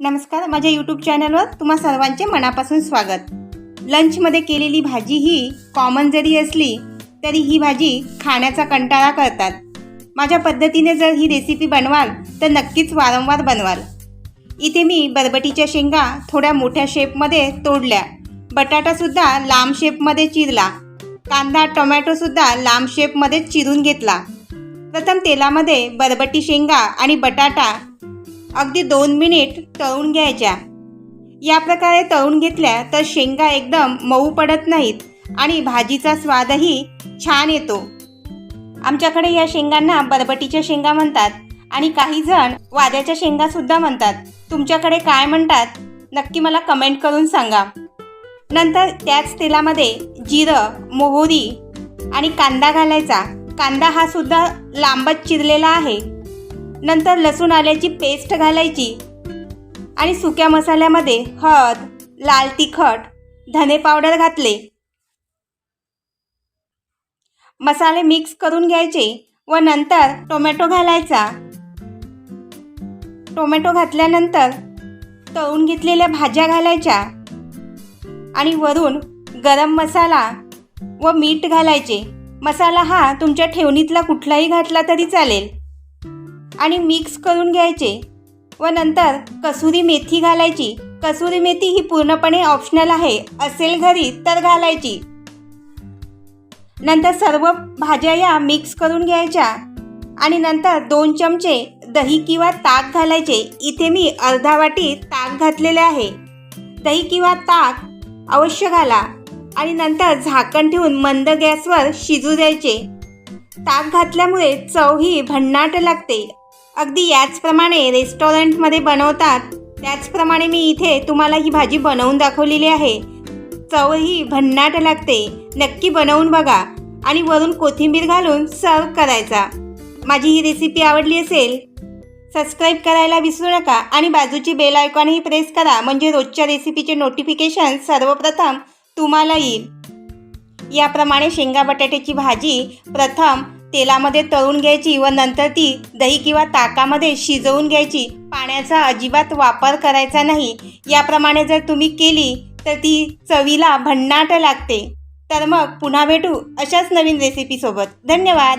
नमस्कार माझ्या यूट्यूब चॅनलवर तुम्हा सर्वांचे मनापासून स्वागत. लंचमध्ये केलेली भाजी ही कॉमन जरी असली तरी ही भाजी खाण्याचा कंटाळा करतात. माझ्या पद्धतीने जर ही रेसिपी बनवाल तर नक्कीच वारंवार बनवाल. इथे मी बरबटीच्या शेंगा थोड्या मोठ्या शेपमध्ये तोडल्या. बटाटासुद्धा लांब शेपमध्ये चिरला. कांदा टोमॅटोसुद्धा लांब शेपमध्ये चिरून घेतला. प्रथम तेलामध्ये बरबटी शेंगा आणि बटाटा अगदी दोन मिनिट तळून घ्यायच्या. या प्रकारे तळून घेतल्या तर शेंगा एकदम मऊ पडत नाहीत आणि भाजीचा स्वादही छान येतो. आमच्याकडे या शेंगांना बरबटीच्या शेंगा म्हणतात आणि काही जण वाद्याच्या शेंगा सुद्धा म्हणतात. तुमच्याकडे काय म्हणतात? नक्की मला कमेंट करून सांगा. नंतर त्याच तेलामध्ये जिरं मोहरी आणि कांदा घालायचा. कांदा हा सुद्धा लांबच चिरलेला आहे. नंतर लसूण आल्याची पेस्ट घालायची. आणि सुक्या मसाल्यामध्ये हळद लाल तिखट धने पावडर घातले. मसाले मिक्स करून घ्यायचे व नंतर टोमॅटो घालायचा. टोमॅटो घातल्यानंतर तळून घेतलेल्या भाज्या घालायच्या आणि वरून गरम मसाला व मीठ घालायचे. मसाला हा तुमच्या ठेवणीतला कुठलाही घातला तरी चालेल. आणि मिक्स करून घ्यायचे. व नंतर कसुरी मेथी घालायची. कसुरी मेथी ही पूर्णपणे ऑप्शनल आहे. असेल घरी तर घालायची. नंतर सर्व भाज्या या मिक्स करून घ्यायच्या. आणि नंतर दोन चमचे दही किंवा ताक घालायचे. इथे मी अर्धा वाटी ताक घातलेले आहे. दही किंवा ताक अवश्य घाला. आणि नंतर झाकण ठेवून मंद गॅसवर शिजू द्यायचे. ताक घातल्यामुळे चव ही भन्नाट लागते. अगदी याचप्रमाणे रेस्टॉरंटमध्ये बनवतात. त्याचप्रमाणे मी इथे तुम्हाला ही भाजी बनवून दाखवलेली आहे. चव ही भन्नाट लागते. नक्की बनवून बघा. आणि वरून कोथिंबीर घालून सर्व करायचा. माझी ही रेसिपी आवडली असेल सबस्क्राईब करायला विसरू नका आणि बाजूची बेल आयकॉनही प्रेस करा. म्हणजे रोजच्या रेसिपीचे नोटिफिकेशन सर्वप्रथम तुम्हाला येईल. याप्रमाणे शेंगा बटाट्याची भाजी प्रथम तेलामध्ये तळून घ्यायची व नंतर ती दही किंवा ताकामध्ये शिजवून घ्यायची. पाण्याचा अजिबात वापर करायचा नाही. याप्रमाणे जर तुम्ही केली तर ती चवीला भन्नाट लागते. तर मग पुन्हा भेटू अशाच नवीन रेसिपीसोबत धन्यवाद!